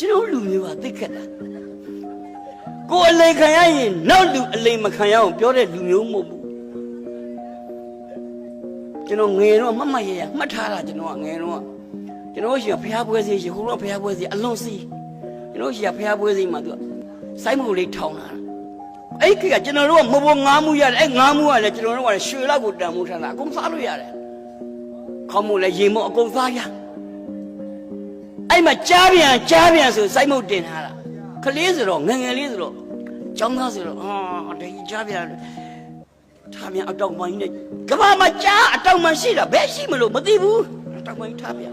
ကျွန်တော်လူမျိုးကသိခက်တာကိုယ်အလိန်ခံရရင်နောက်လူအလိန်မခံရအောင်ပြောတဲ့လူမျိုးမဟုတ်ဘူးကျွန်တော်ငယ်တော့မမရရမှတ်ထားတာကျွန်တော်ကငယ်တော့ကျွန်တော်ရှိရဖျားပွဲစီရေခုတော့ဖျားပွဲစီအလွန်စီကျွန်တော်ရှိရဖျားပွဲစီမှာသူကစိုင်းမုတ်လေးထောင်းလာတာအဲ့ခေတ်ကကျွန်တော်တို့ကမဘငားမှုရတယ်အဲ့ငားမှုကလည်းကျွန်တော်တို့ကရွှေလောက်ကိုတန်မှုထားတာအကုန်စားလို့ရတယ်ခေါင်းမို့လည်းရေမို့အကုန်စားရ အဲ့မှာကြားပြန်ကြားပြန်ဆိုစိုက်မုတ်တင်ထားတာကလေးဆိုတော့ငယ်ငယ်လေးဆိုတော့ကျောင်းသားဆိုတော့အာတကြီးကြားပြန်ထားပြန်အတောက်မိုင်းနဲ့ကဘာမှာကြားအတောက်မိုင်းရှိတာဘယ်ရှိမလို့မသိဘူးအတောက်မိုင်းထားပြန်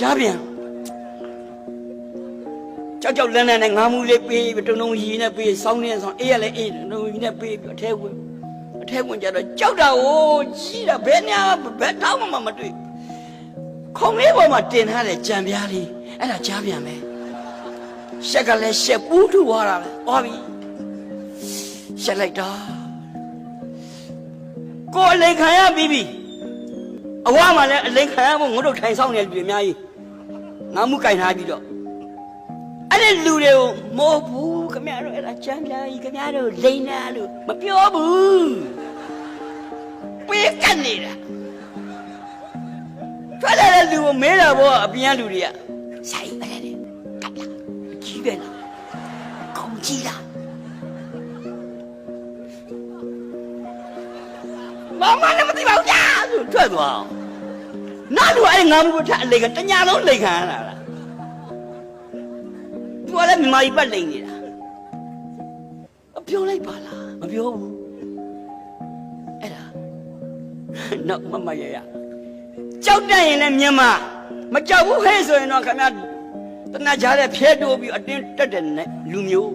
ကြားပြန်ကြောက်ကြောက်လန်းလန်းနဲ့ငါးမူလေးပေးပြီးတုံတုံရီနဲ့ပေးစောင်းနေဆောင်အေးရလဲအေးတုံတုံရီနဲ့ပေးပြီးအထဲဝင်အထဲဝင်ကြတော့ကြောက်တာကိုကြီးတာဘယ်ညာဘယ်တောင်းမှမတွေ့ ခုံလေးပေါ်မှာတင်ထားတဲ့ကြံပြားလေးအဲ့ဒါကြားပြန်ပဲရှက်ကလည်းရှက်ပူးထူသွားတာပဲဟောပြီရှက်လိုက်တာကိုယ်အလိန်ခံရပြီးပြီအဝါမှာလည်းအလိန်ခံရဖို့ငုတ်တို့ထိုင်ဆောင်နေလူတွေအများကြီးငါမှုကင်ထားပြီးတော့အဲ့ဒီလူတွေကိုမဟုတ်ဘူးခင်ဗျားတို့အဲ့ဒါကြံပြားကြီးခင်ဗျားတို့လိန်နာလို့မပြောဘူးပေးကတ်နေတာ ထွက်လာတဲ့လူကိုမဲတာဘောအပြင်ကလူတွေကဆိုင်ပဲလေကပ်လာကြီးပဲလားကောင်းကြီးလားမမလည်းမသိပါဘူးကြာဆိုထွက်သွားအောင်နောက်လူအဲ့ငါမှုထအလေကတညာလုံးလိန်ခံရတာလားသူကလည်းမြန်မာပြည်ပတ်လိန်နေတာအပြောလိုက်ပါလားမပြောဘူးအဲ့ဒါနောက်မမရရ ကြောက်တတ်ရင်လည်းမြန်မာမကြောက်ဘူးဟဲ့ဆိုရင်တော့ခင်ဗျာတနကြားတဲ့ဖျဲတိုးပြီးအတင်းတက်တဲ့နဲ့လူမျိုး